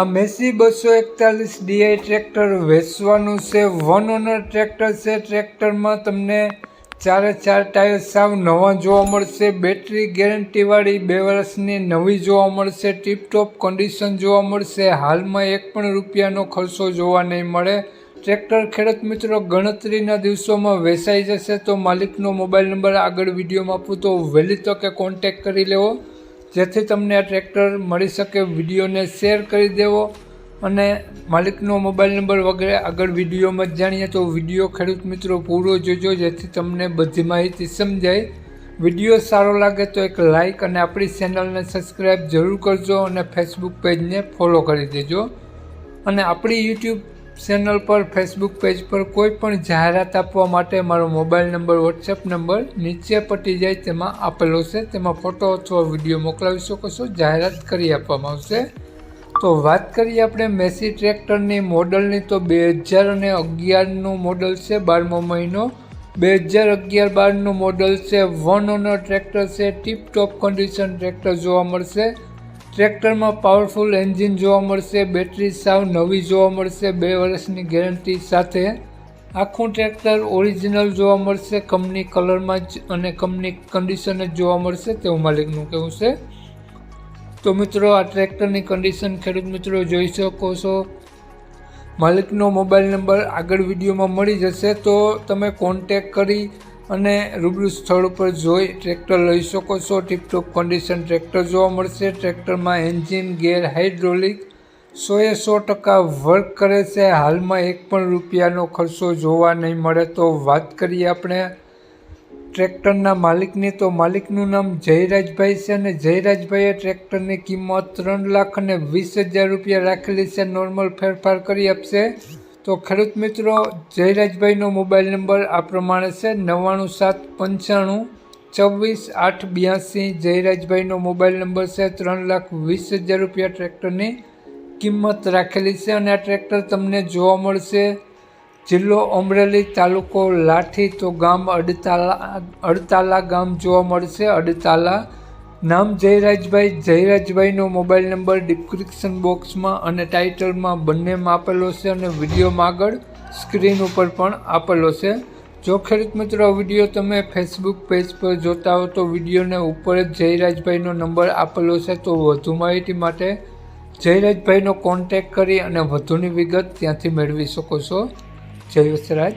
આ મેસી બસો એકતાલીસ ડીઆઈ ટ્રેક્ટર વેચવાનું છે. વન ઓનર ટ્રેક્ટર છે. ટ્રેક્ટરમાં તમને ચારે ચાર ટાયર સાવ નવા જોવા મળશે. બેટરી ગેરંટીવાળી બે વર્ષની નવી જોવા મળશે. ટીપટોપ કન્ડિશન જોવા મળશે. હાલમાં એક પણ રૂપિયાનો ખર્ચો જોવા નહીં મળે. ટ્રેક્ટર ખેડૂત મિત્રો, ગણતરીના દિવસોમાં વેચાઈ જશે તો માલિકનો મોબાઈલ નંબર આગળ વિડીયોમાં આપું તો વહેલી તકે કોન્ટેક કરી લેવો. જેથી તમને આ ટ્રેક્ટર મળી શકે, વિડીયોને શેર કરી દેવો અને માલિકનો મોબાઈલ નંબર વગેરે આગળ વિડીયોમાં જ જાણીએ તો વીડિયો ખેડૂત મિત્રો પૂરો જોજો, જેથી તમને બધી માહિતી સમજાય. વીડિયો સારો લાગે તો એક લાઇક અને આપણી ચેનલને સબસ્ક્રાઈબ જરૂર કરજો અને ફેસબુક પેજને ફોલો કરી દેજો. અને આપણી યુટ્યુબ ચેનલ પર ફેસબુક પેજ પર કોઈ પણ જાહેરાત આપવા માટે મારો મોબાઈલ નંબર વોટ્સએપ નંબર નીચે પટી જાય તેમાં આપેલો છે. તેમાં ફોટો અથવા વીડિયો મોકલાવી શકો છો. જાહેરાત કરી આપવામાં આવશે. તો વાત કરીએ આપણે મેસી ટ્રેક્ટરની મોડલની. તો બે હજાર અને અગિયારનું મોડલ છે બારમો મહિનો. બે હજાર અગિયાર બારનું મોડલ છે વન ઓનર ટ્રેક્ટર છે. ટીપ ટોપ કન્ડિશન ટ્રેક્ટર જોવા મળશે. ટ્રેક્ટરમાં પાવરફુલ એન્જિન જોવા મળશે, બેટરી સાવ નવી જોવા મળશે, બે વર્ષની ગેરંટી સાથે આખું ટ્રેક્ટર ઓરિજિનલ જોવા મળશે, કંપની કલરમાં જ અને કંપની કન્ડિશન જ જોવા મળશે તેવું માલિકનું કહેવું છે. તો મિત્રો, આ ટ્રેક્ટરની કન્ડિશન ખેડૂત મિત્રો જોઈ શકો છો. માલિકનો મોબાઈલ નંબર આગળ વિડીયોમાં મળી જશે, તો તમે કોન્ટેક કરી અને રૂબરૂ સ્થળ ઉપર જોઈ ટ્રેક્ટર લઈ શકો છો. ટીપટોપ કન્ડિશન ટ્રેક્ટર જોવા મળશે. ટ્રેક્ટરમાં એન્જિન ગેર હાઇડ્રોલિક સોએ સો ટકા વર્ક કરે છે. હાલમાં એક પણ રૂપિયાનો ખર્ચો જોવા નહીં મળે તો વાત કરીએ આપણે ટ્રેક્ટરના માલિકની. તો માલિકનું નામ જયરાજભાઈ છે અને જયરાજભાઈએ ટ્રેક્ટરની કિંમત ત્રણ લાખ અને વીસ હજાર રૂપિયા રાખેલી છે. નોર્મલ ફેરફાર કરી આપશે. તો ખેડૂત મિત્રો, જયરાજભાઈનો મોબાઈલ નંબર આ પ્રમાણે છે, નવ્વાણું સાત પંચાણું, છવ્વીસ આઠ બ્યાસી. જયરાજભાઈનો મોબાઈલ નંબર છે, ત્રણ લાખ વીસ હજાર રૂપિયા ટ્રેક્ટરની કિંમત રાખેલી છે અને આ ટ્રેક્ટર તમને જોવા મળશે. જિલ્લો અમરેલી તાલુકો લાઠી, તો ગામ અડતાલા અડતાલા ગામ જોવા મળશે, અડતાલા નામ જયરાજભાઈ. જયરાજભાઈનો મોબાઈલ નંબર ડિસ્ક્રિપ્શન બોક્સમાં અને ટાઇટલમાં બંનેમાં આપેલો છે અને વિડીયોમાં આગળ સ્ક્રીન ઉપર પણ આપેલો છે. જો ખેડૂત મિત્રો વીડિયો તમે ફેસબુક પેજ પર જોતા હો તો વિડીયોને ઉપર જ જયરાજભાઈનો નંબર આપેલો છે તો વધુ માહિતી માટે જયરાજભાઈનો કોન્ટેક કરી અને વધુની વિગત ત્યાંથી મેળવી શકો છો. જય વસરાજ.